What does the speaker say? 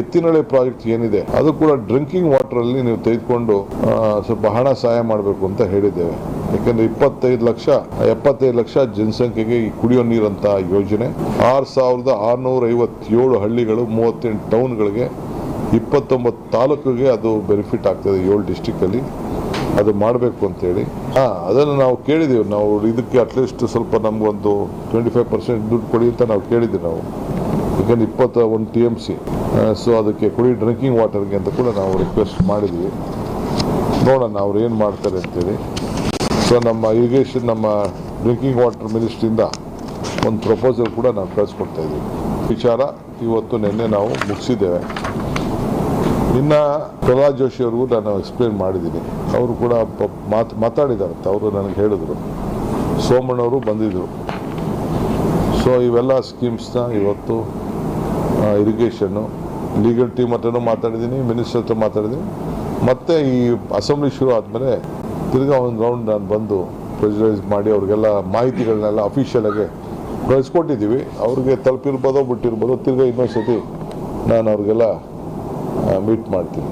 Ettinahole project ಏನಿದೆ, ಅದು ಕೂಡ ಡ್ರಿಂಕಿಂಗ್ ವಾಟರ್ ಅಲ್ಲಿ ನೀವು ತೆಗೆದುಕೊಂಡು ಸ್ವಲ್ಪ ಹಣ ಸಹಾಯ ಮಾಡಬೇಕು ಅಂತ ಹೇಳಿದ್ದೇವೆ. ಯಾಕಂದ್ರೆ ಇಪ್ಪತ್ತೈದು ಲಕ್ಷ, ಎಪ್ಪತ್ತೈದು ಲಕ್ಷ ಜನಸಂಖ್ಯೆಗೆ ಈ ಕುಡಿಯೋ ನೀರಂತ ಯೋಜನೆ. ಆರು ಸಾವಿರದ ಆರುನೂರ ಐವತ್ತೇಳು ಹಳ್ಳಿಗಳು, ಮೂವತ್ತೆಂಟು ಟೌನ್ಗಳಿಗೆ, ಇಪ್ಪತ್ತೊಂಬತ್ತು ತಾಲೂಕಿಗೆ ಅದು ಬೆನಿಫಿಟ್ ಆಗ್ತದೆ ಏಳು ಡಿಸ್ಟಿಕ್ಕಲ್ಲಿ. ಅದು ಮಾಡಬೇಕು ಅಂತೇಳಿ. ಹಾಂ, ಅದನ್ನು ನಾವು ಕೇಳಿದ್ದೀವಿ. ನಾವು ಇದಕ್ಕೆ ಅಟ್ಲೀಸ್ಟ್ ಸ್ವಲ್ಪ ನಮಗೊಂದು ಟ್ವೆಂಟಿ ಫೈವ್ ಪರ್ಸೆಂಟ್ ದುಡ್ಡು ಕೊಡಿ ಅಂತ ನಾವು ಕೇಳಿದ್ದೀವಿ ನಾವು. ಯಾಕಂದ್ರೆ ಇಪ್ಪತ್ತ ಒಂದು ಟಿ ಎಂ ಸಿ ಸೊ ಅದಕ್ಕೆ ಕುಡಿ ಡ್ರಿಂಕಿಂಗ್ ವಾಟರ್ಗೆ ಅಂತ ಕೂಡ ನಾವು ರಿಕ್ವೆಸ್ಟ್ ಮಾಡಿದ್ವಿ. ನೋಡೋಣ ಅವ್ರು ಏನು ಮಾಡ್ತಾರೆ ಅಂತೇಳಿ. ಸೊ ನಮ್ಮ ಇರಿಗೇಷನ್ ನಮ್ಮ ಡ್ರಿಂಕಿಂಗ್ ವಾಟರ್ ಮಿನಿಸ್ಟ್ರಿಯಿಂದ ಒಂದು ಪ್ರಪೋಸಲ್ ಕೂಡ ನಾವು ಕಳಿಸ್ಕೊಡ್ತಾ ಇದ್ದೀವಿ ವಿಚಾರ ಇವತ್ತು ನಿನ್ನೆ ನಾವು ಮುಗಿಸಿದ್ದೇವೆ. ಇನ್ನು ಪ್ರಹ್ಲಾದ್ ಜೋಶಿ ಅವ್ರಿಗೂ ನಾನು ಎಕ್ಸ್ಪ್ಲೇನ್ ಮಾಡಿದ್ದೀನಿ. ಅವರು ಕೂಡ ಮಾತು ಮಾತಾಡಿದಾರಂತೆ ಅವರು ನನಗೆ ಹೇಳಿದರು. ಸೋಮಣ್ಣವರು ಬಂದಿದ್ದರು ಸೊ ಇವೆಲ್ಲ ಸ್ಕೀಮ್ಸ್ನ ಇವತ್ತು ಇರಿಗೇಷನ್ನು ಲೀಗಲ್ ಟೀಮ್ ಹತ್ರನೂ ಮಾತಾಡಿದ್ದೀನಿ ಮಿನಿಸ್ಟರ್ ಹತ್ರ ಮಾತಾಡಿದ್ದೀನಿ. ಮತ್ತೆ ಈ ಅಸೆಂಬ್ಲಿ ಶುರು ಆದಮೇಲೆ ತಿರ್ಗಾ ಒಂದು ರೌಂಡ್ ನಾನು ಬಂದು ಪ್ರೆಜರೈಸ್ ಮಾಡಿ ಅವ್ರಿಗೆಲ್ಲ ಮಾಹಿತಿಗಳನ್ನೆಲ್ಲ ಅಫಿಷಿಯಲಾಗಿ ಕಳಿಸ್ಕೊಟ್ಟಿದ್ದೀವಿ. ಅವ್ರಿಗೆ ತಲುಪಿರ್ಬೋದೋ ಬಿಟ್ಟಿರ್ಬೋದು ತಿರ್ಗಾ ಇನ್ನೊಂದು ಸತಿ ನಾನು ಅವ್ರಿಗೆಲ್ಲ ಮೀಟ್ ಮಾಡ್ತೀನಿ.